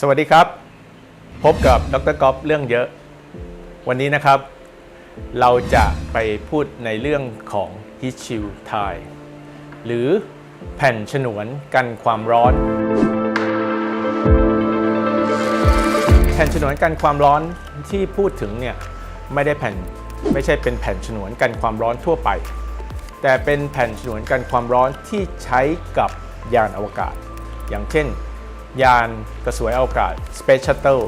สวัสดีครับ พบกับดรกอฟเรื่องเยอะ วันนี้นะครับ เราจะไปพูดในเรื่องของ Heat Shield Tie หรือแผ่นฉนวนกันความร้อน แผ่นฉนวนกันความร้อนที่พูดถึงเนี่ยไม่ได้แผ่นไม่ใช่เป็นแผ่นฉนวนกันความร้อนทั่วไป แต่เป็นแผ่นฉนวนกันความร้อนที่ใช้กับยานอวกาศ อย่างเช่น ยานกระสวยอวกาศ Space Shuttle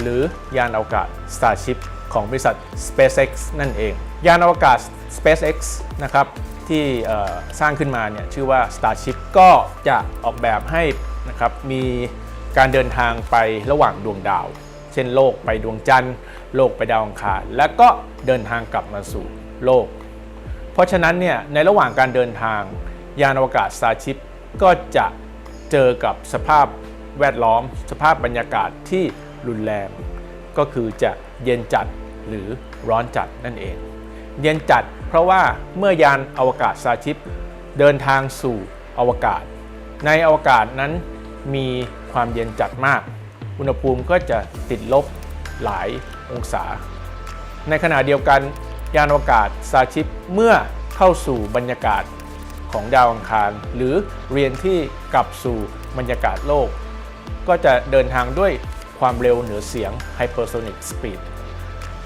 หรือยานอวกาศ Starship ของบริษัท SpaceX นั่นเอง ยานอวกาศ SpaceX นะครับที่สร้างขึ้นมาเนี่ยชื่อว่า Starship ก็จะออกแบบให้นะครับมีการเดินทางไประหว่างดวงดาว เช่นโลกไปดวงจันทร์ โลกไปดาวอังคารและก็เดินทางกลับมาสู่โลก เพราะฉะนั้นเนี่ยในระหว่างการเดินทางยานอวกาศ Starship ก็จะเจอกับสภาพ แวดล้อม สภาพบรรยากาศที่รุนแรง ก็คือจะเย็นจัดหรือร้อนจัดนั่นเอง เย็นจัดเพราะว่าเมื่อยานอวกาศ Starship เดินทางสู่อวกาศ ในอวกาศนั้นมีความเย็นจัดมาก อุณหภูมิก็จะติดลบหลายองศา ในขณะเดียวกันยานอวกาศซาชิปเมื่อเข้าสู่บรรยากาศของดาวอังคาร หรือเรียนที่กลับสู่บรรยากาศโลก ก็จะเดินทางด้วยความเร็วเหนือเสียง hypersonic speed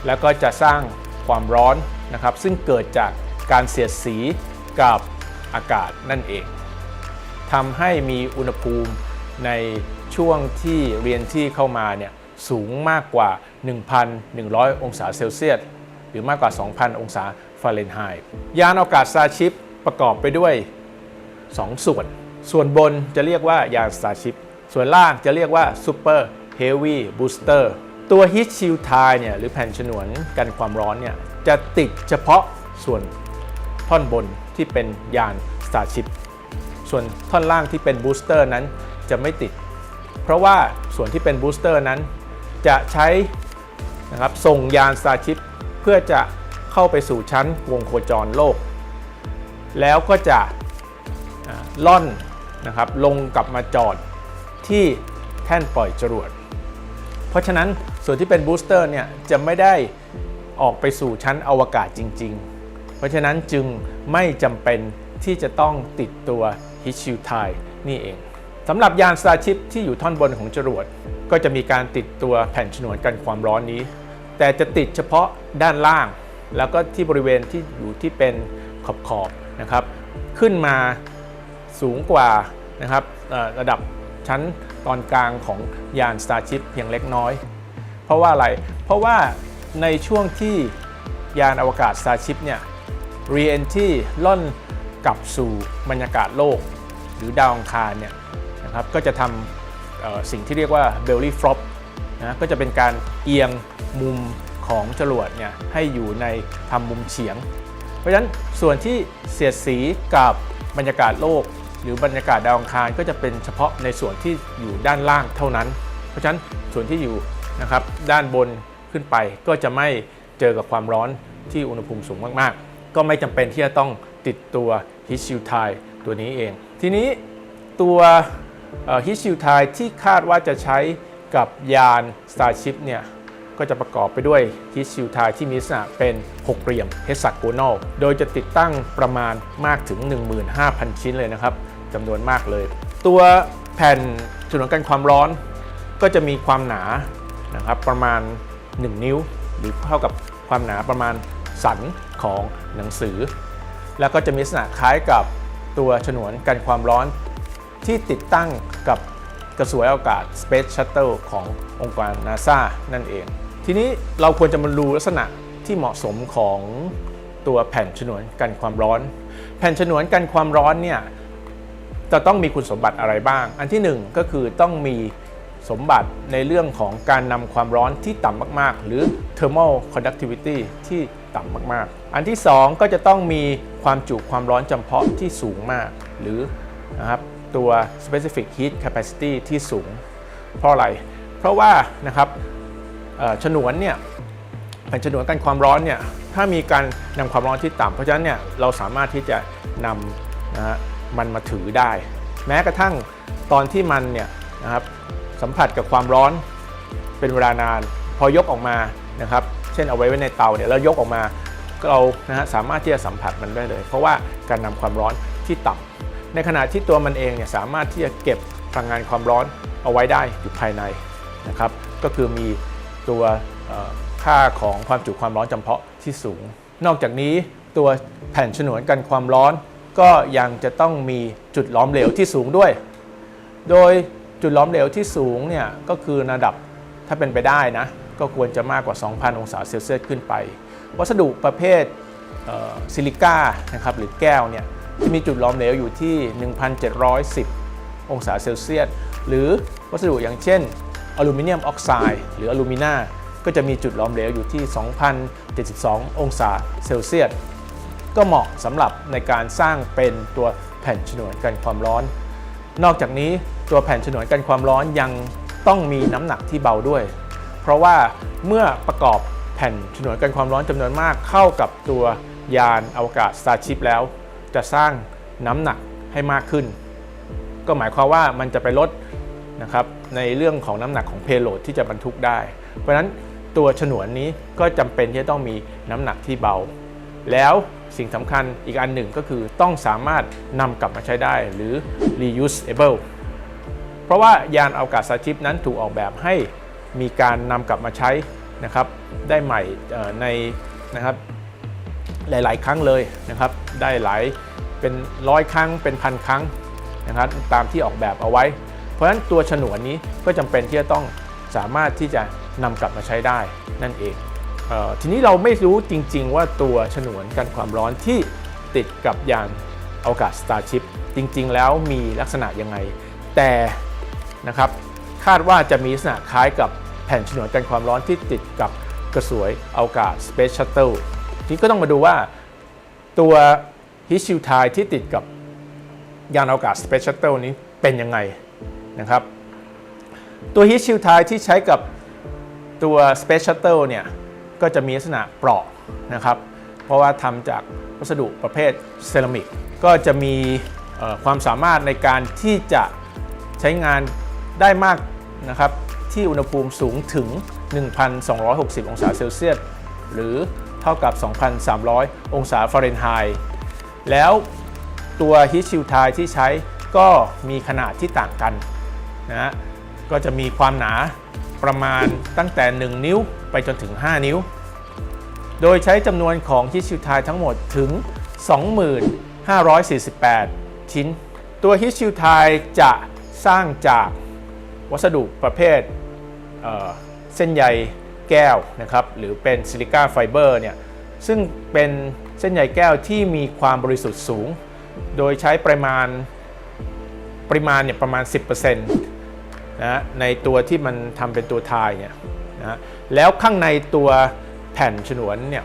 แล้วก็จะสร้างความร้อนนะครับ ซึ่งเกิดจากการเสียดสีกับอากาศนั่นเองทำให้มีอุณหภูมิในช่วงที่เรียนที่เข้ามาเนี่ยสูงมากกว่า 1,100 องศาเซลเซียส หรือมากกว่า 2,000 องศาฟาเรนไฮต์ยานอวกาศ Starship ประกอบไปด้วย 2 ส่วน ส่วนบนจะเรียกว่ายาน Starship ส่วนล่างจะเรียกว่า Super Heavy Booster ตัว Heat Shield Tie เนี่ยหรือแผ่นฉนวนกันความร้อนเนี่ยจะติดเฉพาะส่วนท่อนบนที่เป็นยาน Starship ส่วนท่อนล่างที่เป็นบูสเตอร์นั้นจะไม่ติด เพราะว่าส่วนที่เป็นบูสเตอร์นั้น จะใช้นะครับส่งยาน Starship เพื่อจะเข้าไปสู่ชั้นวงโคจรโลก แล้วก็จะล่อนนะครับลงกลับมาจอด ที่แท่นปล่อยจรวด เพราะฉะนั้นส่วนที่เป็นบูสเตอร์เนี่ยจะไม่ได้ออกไปสู่ชั้นอวกาศจริง ๆ เพราะฉะนั้นจึงไม่จำเป็นที่จะต้องติดตัว h i t s h i e l d tie นี่เองสำหรับยาน Starship ที่อยู่ท่อนบนของจรวด ก็จะมีการติดตัวแผ่นฉนวนกันความร้อนนี้ แต่จะติดเฉพาะด้านล่าง แล้วก็ที่บริเวณที่อยู่ที่เป็นขอบขอบๆนะครับ ขึ้นมาสูงกว่านะครับระดับ ชั้นตอนกลางของยาน Starship เพียงเล็กน้อย เพราะว่าอะไร เพราะว่าในช่วงที่ยานอวกาศ Starship เนี่ย re-entry ล่อนกลับสู่บรรยากาศโลก หรือดาวอังคารเนี่ยนะครับก็จะทำสิ่งที่เรียกว่า belly flop นะก็จะเป็นการเอียงมุมของจรวดเนี่ยให้อยู่ในทำมุมเฉียง เพราะฉะนั้นส่วนที่เสียดสีกับบรรยากาศโลก รือบรรยากาศดาวอังคารก็จะเป็นเฉพาะในส่วนที่อยู่ด้านล่างเท่านั้น เพราะฉะนั้นส่วนที่อยู่นะครับด้านบนขึ้นไปก็จะไม่เจอกับความร้อนที่อุณหภูมิสูงมากๆ ก็ไม่จำเป็นที่จะต้องติดตัว Heat Shield Tie ตัวนี้เอง ทีนี้ตัวเอ่อ Heat Shield Tie ที่คาดว่าจะใช้กับยาน Starship เนี่ยก็จะประกอบไปด้วย Heat Shield Tie ที่มีลักษณะเป็นหกเหลี่ยม hexagonal โดยจะติดตั้งประมาณมากถึง 15,000 ชิ้นเลยนะครับ จำนวนมากเลย ตัวแผ่นฉนวนกันความร้อน ก็จะมีความหนานะครับประมาณ 1 นิ้ว หรือเท่ากับความหนาประมาณสันของหนังสือ แล้วก็จะมีลักษณะคล้ายกับตัวฉนวนกันความร้อนที่ติดตั้งกับกระสวยอวกาศ Space Shuttle ขององค์การ NASA นั่นเอง ทีนี้เราควรจะมาดูลักษณะที่เหมาะสมของตัวแผ่นฉนวนกันความร้อน แผ่นฉนวนกันความร้อนเนี่ย จะต้องมีคุณสมบัติอะไรบ้าง อันที่หนึ่งก็คือต้องมีสมบัติในเรื่องของการนำความร้อนที่ต่ำมาก ๆ หรือ thermal conductivity ที่ต่ำมาก ๆ อันที่สองก็จะต้องมีความจุความร้อนจำเพาะที่สูงมาก หรือนะครับตัว specific heat capacity ที่สูง เพราะอะไร เพราะว่านะครับฉนวนเนี่ยแผ่นฉนวนกันความร้อนเนี่ยถ้ามีการนำความร้อนที่ต่ำเพราะฉะนั้นเนี่ยเราสามารถที่จะนำนะฮะ มันมาถือได้ แม้กระทั่งตอนที่มันเนี่ยนะครับสัมผัสกับความร้อนเป็นเวลานาน พอยกออกมานะครับ เช่นเอาไว้ไว้ในเตาเนี่ยแล้วยกออกมาเรานะฮะสามารถที่จะสัมผัสมันได้เลย เพราะว่าการนำความร้อนที่ต่ำในขณะที่ตัวมันเองเนี่ยสามารถที่จะเก็บพลังงานความร้อนเอาไว้ได้อยู่ภายในนะครับ ก็คือมีตัวค่าของความจุความร้อนจำเพาะที่สูง นอกจากนี้ตัวแผ่นฉนวนกันความร้อน ก็ยังจะต้องมีจุดล้อมเหลวที่สูงด้วย โดยจุดล้อมเหลวที่สูงเนี่ยก็คือระดับถ้าเป็นไปได้นะ ก็ควรจะมากกว่า 2,000 องศาเซลเซียสขึ้นไป วัสดุประเภทเซิลิก้านะครับหรือแก้วเนี่ยจะมีจุดล้อมเหลวอยู่ที่ 1,710 องศาเซลเซียส หรือวัสดุอย่างเช่นอลูมิเนียมออกไซด์หรืออลูมิน่าก็จะมีจุดล้อมเหลวอยู่ที่ 2,072 องศาเซลเซียส ก็เหมาะสำหรับในการสร้างเป็นตัวแผ่นฉนวนกันความร้อน นอกจากนี้ตัวแผ่นฉนวนกันความร้อนยังต้องมีน้ำหนักที่เบาด้วย เพราะว่าเมื่อประกอบแผ่นฉนวนกันความร้อนจำนวนมากเข้ากับตัวยานอวกาศ Starship แล้ว จะสร้างน้ำหนักให้มากขึ้น ก็หมายความว่ามันจะไปลดนะครับในเรื่องของน้ำหนักของเพลโลดที่จะบรรทุกได้ เพราะฉะนั้นตัวฉนวนนี้ก็จำเป็นที่จะต้องมีน้ำหนักที่เบา แล้ว สิ่งสำคัญอีกอันหนึ่งก็คือต้องสามารถนำกลับมาใช้ได้หรือ reusable เพราะว่ายานอวกาศสาชิปนั้นถูกออกแบบให้มีการนำกลับมาใช้นะครับได้ใหม่ในนะครับหลาย ๆ ครั้งเลยนะครับ ได้หลายเป็นร้อยครั้งเป็นพันครั้งนะครับตามที่ออกแบบเอาไว้ เพราะฉะนั้นตัวฉนวนนี้ก็จำเป็นที่จะต้องสามารถที่จะนำกลับมาใช้ได้นั่นเอง ทีนี้เราไม่รู้จริง ๆ ว่าตัวฉนวนกันความร้อนที่ติดกับยานอวกาศ Starship จริง ๆ แล้วมีลักษณะยังไง แต่นะครับคาดว่าจะมีลักษณะคล้ายกับแผ่นฉนวนกันความร้อนที่ติดกับกระสวยอวกาศ Space Shuttle ทีนี้ก็ต้องมาดูว่าตัวฮิชิวไทที่ติดกับยานอวกาศ Space Shuttle นี้เป็นยังไงนะครับ ตัวฮิชิวไทที่ใช้กับตัว Space Shuttle เนี่ย ก็จะมีลักษณะเปราะนะครับ เพราะว่าทำจากวัสดุประเภทเซรามิก ก็จะมีความสามารถในการที่จะใช้งานได้มากนะครับ ที่อุณหภูมิสูงถึง 1,260 องศาเซลเซียส หรือเท่ากับ 2,300 องศาฟาเรนไฮต์แล้วตัวฮิตชิลไทที่ใช้ก็มีขนาดที่ต่างกันนะฮะก็จะมีความหนาประมาณตั้งแต่ 1 นิ้ว ไปจนถึง 5 นิ้ว โดยใช้จำนวนของฮิตชิลไททั้งหมดถึง 2548 ชิ้น ตัวฮิตชิลไทจะสร้างจากวัสดุประเภทเเส้นใยแก้วนะครับหรือเป็นซิลิก้าไฟเบอร์เนี่ยซึ่งเป็นเส้นใยแก้วที่มีความบริสุทธิ์สูง โดยใช้ปริมาณปริมาณเนี่ยประมาณ 10%นะในตัวที่มันทำเป็นตัวทายเนี่ย นะแล้วข้างในตัวแผ่นฉนวนเนี่ย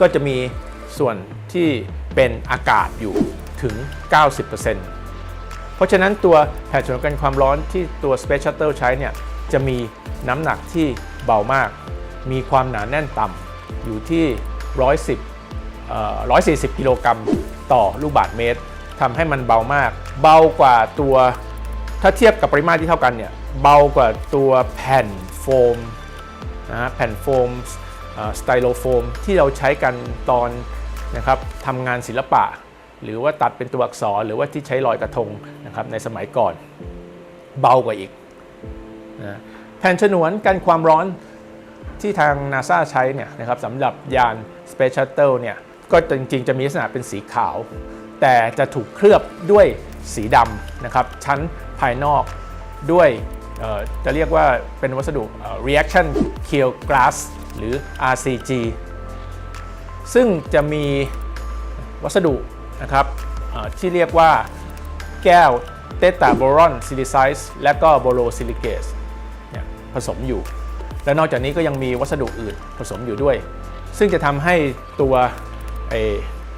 ก็จะมีส่วนที่เป็นอากาศอยู่ถึง 90%เพราะฉะนั้นตัวแผ่นฉนวนกันความร้อนที่ตัว Space Shuttle ใช้เนี่ยจะมีน้ำหนักที่เบามาก มีความหนาแน่นต่ำอยู่ที่ 110เอ่อ140 กิโลกรัมต่อลูกบาศก์เมตรทำให้มันเบามาก เบากว่าตัวถ้าเทียบกับปริมาตรที่เท่ากันเนี่ยเบากว่าตัวแผ่น โฟมนะฮะแผ่นโฟมสไตโลโฟมที่เราใช้กันตอนนะครับทำงานศิลปะ หรือว่าตัดเป็นตัวอักษรหรือว่าที่ใช้ลอยกระทงนะครับในสมัยก่อนเบากว่าอีกนะแผ่นฉนวนกันความร้อนที่ทาง NASA ใช้เนี่ยนะครับสำหรับยาน Space Shuttle เนี่ยก็จริง ๆ จะมีลักษณะเป็นสีขาว แต่จะถูกเคลือบด้วยสีดำนะครับชั้นภายนอกด้วย จะเรียกว่าเป็นวัสดุ reaction kill glass หรือ RCG ซึ่งจะมีวัสดุนะครับที่เรียกว่าแก้วเตตาบรอนซิลิไซส์และก็โบโรซิลิเกสผสมอยู่ และนอกจากนี้ก็ยังมีวัสดุอื่นผสมอยู่ด้วย ซึ่งจะทำให้ตัว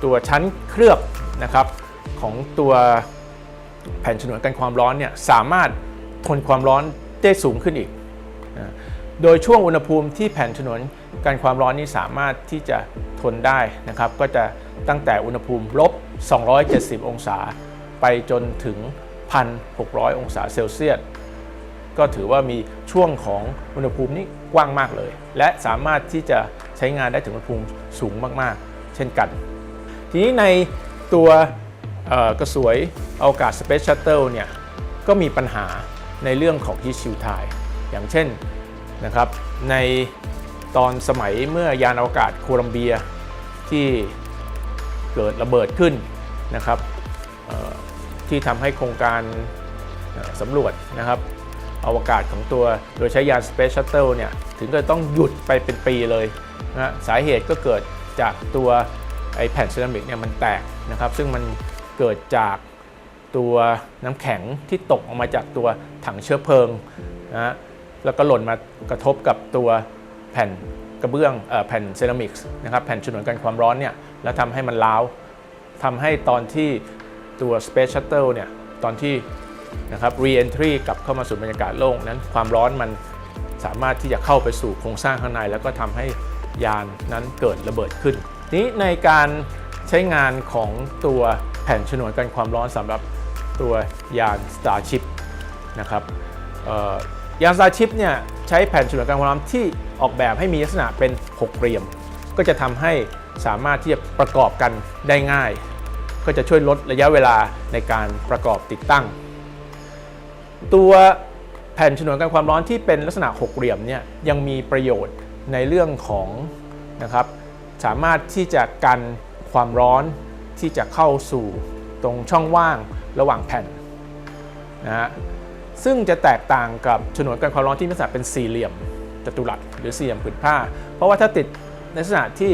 ตัวชั้นเคลือบนะครับของตัวแผ่นฉนวนกันความร้อนเนี่ยสามารถ ทนความร้อนได้สูงขึ้นอีก โดยช่วงอุณหภูมิที่แผ่นฉนวนกันความร้อนนี้สามารถที่จะทนได้นะครับ ก็จะตั้งแต่อุณหภูมิลบ 270 องศา ไปจนถึง 1,600 องศาเซลเซียส ก็ถือว่ามีช่วงของอุณหภูมินี่กว้างมากเลย และสามารถที่จะใช้งานได้ถึงอุณหภูมิสูงมากๆ เช่นกัน ทีนี้ในตัวกระสวยอวกาศ Space Shuttle เนี่ยก็มีปัญหา ในเรื่องของ heat shield tie อย่างเช่นนะครับในตอนสมัยเมื่อยานอวกาศโคลัมเบียที่เกิดระเบิดขึ้นนะครับที่ทำให้โครงการสำรวจนะครับอวกาศของตัวโดยใช้ยาน Space Shuttle เนี่ยถึงก็ต้องหยุดไปเป็นปีเลยนะสาเหตุก็เกิดจากตัวไอแผ่นเซรามิกเนี่ยมันแตกนะครับซึ่งมันเกิดจาก ตัวน้ำแข็งที่ตกออกมาจากตัวถังเชื้อเพลิงนะฮะแล้วก็หล่นมากระทบกับตัวแผ่นกระเบื้องแผ่นเซรามิกส์นะครับแผ่นฉนวนกันความร้อนเนี่ยแล้วทำให้มันร้าวทำให้ตอนที่ตัว Space Shuttle เนี่ยตอนที่นะครับ re-entry กลับเข้ามาสู่บรรยากาศโลกนั้นความร้อนมันสามารถที่จะเข้าไปสู่โครงสร้างข้างใน แล้วก็ทำให้ยานนั้นเกิดระเบิดขึ้น นี้ในการใช้งานของตัวแผ่นฉนวนกันความร้อนสำหรับ ตัวยาน Starship นะครับยาน Starship เนี่ยใช้แผ่นฉนวนกันความร้อนที่ออกแบบให้มีลักษณะเป็นหกเหลี่ยม ก็จะทำให้สามารถที่จะประกอบกันได้ง่าย ก็จะช่วยลดระยะเวลาในการประกอบติดตั้ง ตัวแผ่นฉนวนกันความร้อนที่เป็นลักษณะหกเหลี่ยมเนี่ยยังมีประโยชน์ในเรื่องของนะครับสามารถที่จะกันความร้อนที่จะเข้าสู่ตรงช่องว่าง ระหว่างแผ่นนะฮะซึ่งจะแตกต่างกับฉนวนกันความร้อนที่มีลักษณะเป็นสี่เหลี่ยมจัตุรัสหรือสี่เหลี่ยมผืนผ้า เพราะว่าถ้าติดในลักษณะที่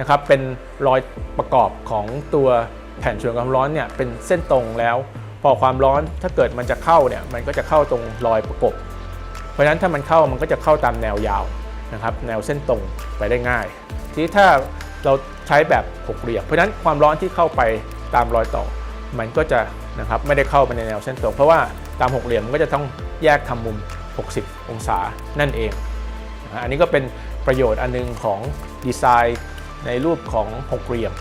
นะครับเป็นรอยประกอบของตัวแผ่นฉนวนความร้อนเนี่ยเป็นเส้นตรงแล้ว พอความร้อนถ้าเกิดมันจะเข้าเนี่ยมันก็จะเข้าตรงรอยประกบ เพราะฉะนั้นถ้ามันเข้ามันก็จะเข้าตามแนวยาวนะครับแนวเส้นตรงไปได้ง่าย ทีนี้ถ้าเราใช้แบบหกเหลี่ยมเพราะฉะนั้นความร้อนที่เข้าไปตามรอยต่อ มันก็จะ นะครับไม่ได้เข้าไปในแนวเส้นตรง เพราะว่าตามหกเหลี่ยมมันก็จะต้องแยกทำมุม 60 องศานั่นเอง อันนี้ก็เป็นประโยชน์อันนึงของดีไซน์ในรูปของหกเหลี่ยม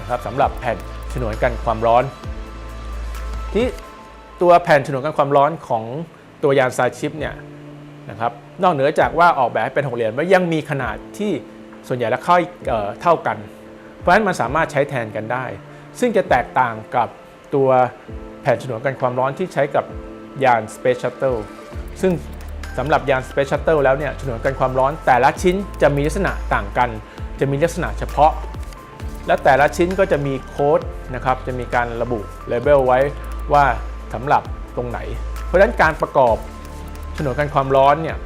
นะครับสำหรับแผ่นฉนวนกันความร้อน ที่ตัวแผ่นฉนวนกันความร้อนของตัวยานซาชิปเนี่ยนะครับนอกเหนือจากว่าออกแบบให้เป็นหกเหลี่ยมแล้วยังมีขนาดที่ส่วนใหญ่แล้วค่อยเอ่อเท่ากัน เพราะฉะนั้นมันสามารถใช้แทนกันได้ ซึ่งจะแตกต่างกับ ตัวแผ่นฉนวนกันความร้อนที่ใช้กับยาน Space Shuttle ซึ่งสำหรับยาน Space Shuttle แล้วเนี่ยฉนวนกันความร้อนแต่ละชิ้นจะมีลักษณะต่างกัน จะมีลักษณะเฉพาะ และแต่ละชิ้นก็จะมีโค้ดนะครับจะมีการระบุเลเบลไว้ว่าสำหรับตรงไหน เพราะฉะนั้นการประกอบฉนวนกันความร้อนเนี่ย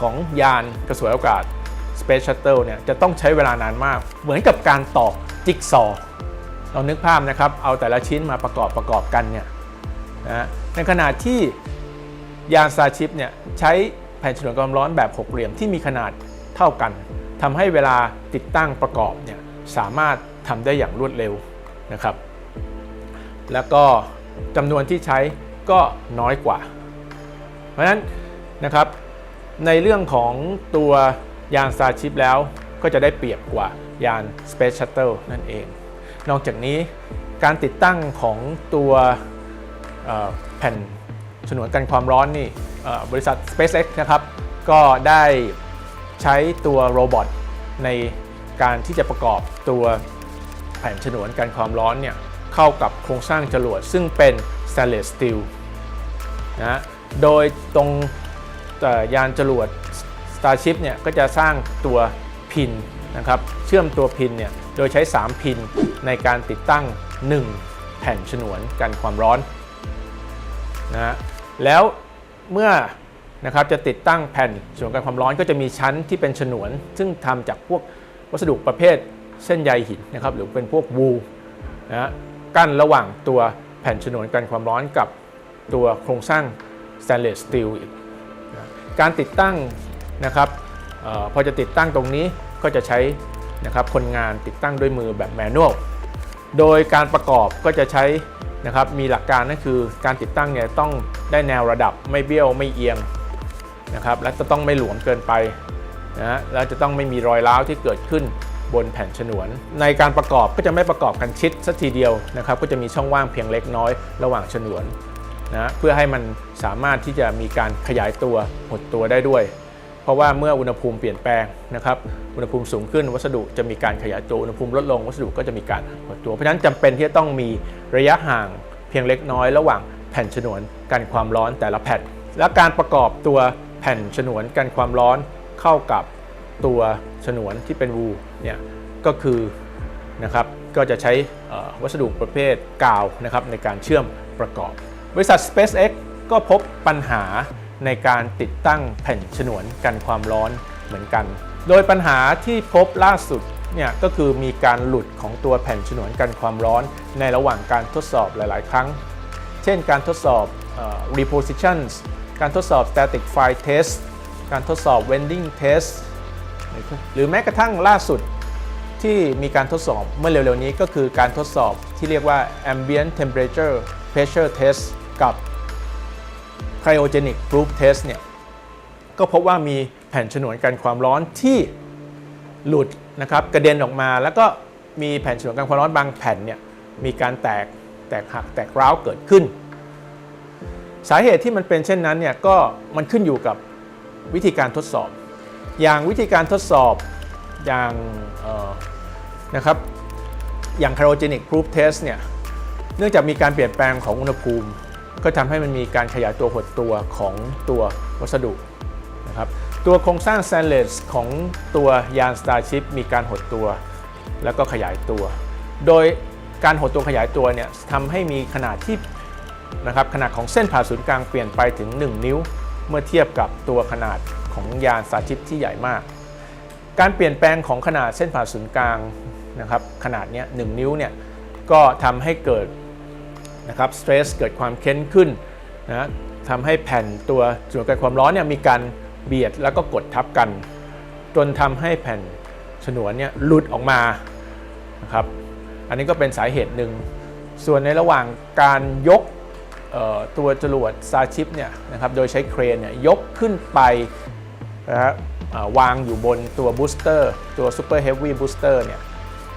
ของยานกระสวยอวกาศ Space Shuttle เนี่ยจะต้องใช้เวลานานมาก เหมือนกับการต่อจิ๊กซอว์ เรานึกภาพนะครับ เอาแต่ละชิ้นมาประกอบประกอบกันเนี่ยนะในขณะที่ยาน Starship เนี่ยใช้แผ่นฉนวนความร้อนแบบหกเหลี่ยมที่มีขนาดเท่ากันทำให้เวลาติดตั้งประกอบเนี่ยสามารถทำได้อย่างรวดเร็วนะครับ แล้วก็จำนวนที่ใช้ก็น้อยกว่า เพราะฉะนั้นนะครับในเรื่องของตัวยาน Starship แล้วก็จะได้เปรียบกว่ายาน Space Shuttle นั่นเอง นอกจากนี้การติดตั้งของตัวแผ่นฉนวนกันความร้อนนี่บริษัท SpaceX นะครับ ก็ได้ใช้ตัวโรบอทในการที่จะประกอบตัวแผ่นฉนวนกันความร้อนเนี่ยเข้ากับโครงสร้างจรวดซึ่งเป็น stainless steel นะโดยตรงยานจรวด Starship เนี่ยก็จะสร้างตัวพินนะครับ เชื่อมตัวพินเนี่ย โดยใช้ 3 พินในการติดตั้ง 1 แผ่นฉนวนกันความร้อนนะฮะแล้วเมื่อนะครับจะติดตั้งแผ่นฉนวนกันความร้อนก็จะมีชั้นที่เป็นฉนวน ซึ่งทำจากพวกวัสดุประเภทเส้นใยหินนะครับหรือเป็นพวกวูนะกั้นระหว่างตัวแผ่นฉนวนกันความร้อนกับตัวโครงสร้าง stainless steel อีกการติดตั้งนะครับออพอจะติดตั้งตรงนี้ก็จะใช้ นะครับคนงานติดตั้งด้วยมือแบบแมนนวลโดยการประกอบก็จะใช้นะครับมีหลักการนั่นคือการติดตั้งเนี่ยต้องได้แนวระดับไม่เบี้ยวไม่เอียงนะครับและจะต้องไม่หลวมเกินไปนะฮะแล้วจะต้องไม่มีรอยร้าวที่เกิดขึ้นบนแผ่นฉนวน ในการประกอบก็จะไม่ประกอบกันชิดสักทีเดียวนะครับก็จะมีช่องว่างเพียงเล็กน้อยระหว่างฉนวนนะเพื่อให้มันสามารถที่จะมีการขยายตัวหดตัวได้ด้วย เพราะว่าเมื่ออุณหภูมิเปลี่ยนแปลงนะครับอุณหภูมิสูงขึ้นวัสดุจะมีการขยายตัวอุณหภูมิลดลงวัสดุก็จะมีการหดตัว เพราะฉะนั้นจำเป็นที่จะต้องมีระยะห่างเพียงเล็กน้อยระหว่างแผ่นฉนวนกันความร้อนแต่ละแผ่น และการประกอบตัวแผ่นฉนวนกันความร้อนเข้ากับตัวฉนวนที่เป็นวูเนี่ยก็คือนะครับก็จะใช้วัสดุประเภทกาวนะครับในการเชื่อมประกอบ บริษัท SpaceX ก็พบปัญหา ในการติดตั้งแผ่นฉนวนกันความร้อนเหมือนกัน โดยปัญหาที่พบล่าสุดเนี่ยก็คือมีการหลุดของตัวแผ่นฉนวนกันความร้อนในระหว่างการทดสอบหลาย ๆ ครั้ง เช่นการทดสอบ repositions การทดสอบ static fire test การทดสอบ wending test หรือแม้กระทั่งล่าสุดที่มีการทดสอบเมื่อเร็ว ๆ นี้ก็คือการทดสอบที่เรียกว่า ambient temperature pressure test กับ cryogenic proof test เนี่ยก็พบว่ามีแผ่นฉนวนกันความร้อนที่หลุดนะครับกระเด็นออกมา แล้วก็มีแผ่นฉนวนกันความร้อนบางแผ่นเนี่ยมีการแตกแตกหักแตกร้าวเกิดขึ้น สาเหตุที่มันเป็นเช่นนั้นเนี่ยก็มันขึ้นอยู่กับวิธีการทดสอบ อย่างวิธีการทดสอบอย่างนะครับอย่าง cryogenic proof test เนี่ยเนื่องจากมีการเปลี่ยนแปลงของอุณหภูมิ ก็ทำให้มันมีการขยายตัวหดตัวของตัววัสดุนะครับตัวโครงสร้าง stainless ของตัวยาน Starship มีการหดตัว แล้วก็ขยายตัว โดยการหดตัวขยายตัวเนี่ยทำให้มีขนาดที่นะครับขนาดของเส้นผ่าศูนย์กลางเปลี่ยนไปถึง 1 นิ้ว เมื่อเทียบกับตัวขนาดของยาน Starship ที่ใหญ่มาก การเปลี่ยนแปลงของขนาดเส้นผ่าศูนย์กลางนะครับขนาดเนี้ยหนิ้วเนี่ยก็ทำให้เกิด นะครับสเตรสเกิดความเค้นขึ้นนะทำให้แผ่นตัวส่วนกันความร้อนเนี่ยมีการเบียดแล้วก็กดทับกัน จนทำให้แผ่นฉนวนเนี่ยหลุดออกมานะครับอันนี้ก็เป็นสาเหตุหนึ่ง ส่วนในระหว่างการยกตัวจรวดซาชิปเนี่ยนะครับโดยใช้เครนเนี่ยยกขึ้นไปนะฮะวางอยู่บนตัวบูสเตอร์ตัว Super Heavy Booster เนี่ย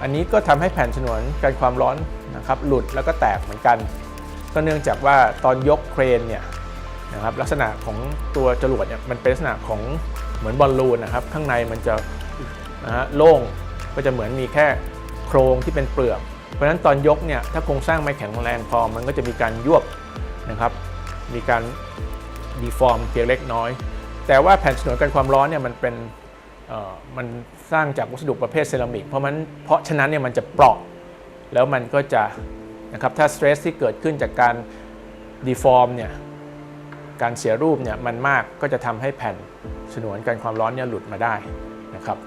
อันนี้ก็ทำให้แผ่นฉนวนกันความร้อนนะครับหลุดแล้วก็แตกเหมือนกัน ก็เนื่องจากว่าตอนยกเครนเนี่ยนะครับลักษณะของตัวจรวดเนี่ยมันเป็นลักษณะของเหมือนบอลลูนนะครับข้างในมันจะนะฮะโล่งก็จะเหมือนมีแค่โครงที่เป็นเปลือก เพราะฉะนั้นตอนยกเนี่ยถ้าโครงสร้างไม่แข็งแรงพอมันก็จะมีการยวบนะครับมีการดีฟอร์มเพียงเล็กน้อย แต่ว่าแผ่นฉนวนกันความร้อนเนี่ยมันเป็นเอ่อมัน สร้างจากวัสดุประเภทเซรามิกเพราะมันเพราะฉะนั้นเนี่ยมันจะเปราะ แล้วมันก็จะนะครับถ้าสเตรสที่เกิดขึ้นจากการดีฟอร์มเนี่ยการเสียรูปเนี่ยมันมากก็จะทำให้แผ่นฉนวนกันความร้อนเนี่ยหลุดมาได้นะครับ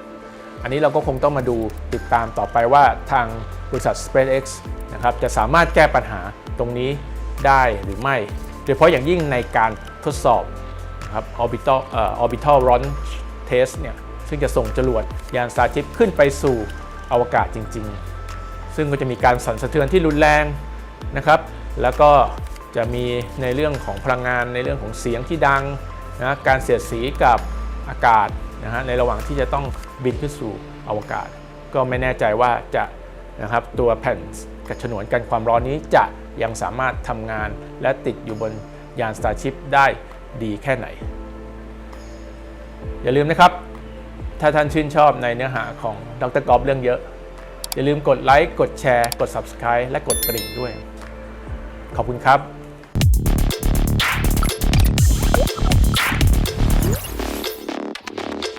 อันนี้เราก็คงต้องมาดูติดตามต่อไปว่าทางบริษัท SpaceX นะครับจะสามารถแก้ปัญหาตรงนี้ได้หรือไม่ โดยเฉพาะอย่างยิ่งในการทดสอบนะครับ orbital เอ่อ orbital launch test เนี่ย ซึ่งจะส่งจรวดยาน Starship ขึ้นไปสู่อวกาศจริง ๆ ซึ่งก็จะมีการสั่นสะเทือนที่รุนแรงนะครับ แล้วก็จะมีในเรื่องของพลังงานในเรื่องของเสียงที่ดังนะการเสียดสีกับอากาศนะฮะในระหว่างที่จะต้องบินขึ้นสู่อวกาศ ก็ไม่แน่ใจว่าจะนะครับตัวแผ่นกระฉนวนกันความร้อนนี้จะยังสามารถทำงานและติดอยู่บนยาน Starship ได้ดีแค่ไหน อย่าลืมนะครับ ถ้าท่านชื่นชอบในเนื้อหาของดรกอล์ฟเรื่องเยอะ อย่าลืมกดไลค์ กดแชร์ กด Subscribe และกดกระดิ่งด้วย ขอบคุณครับ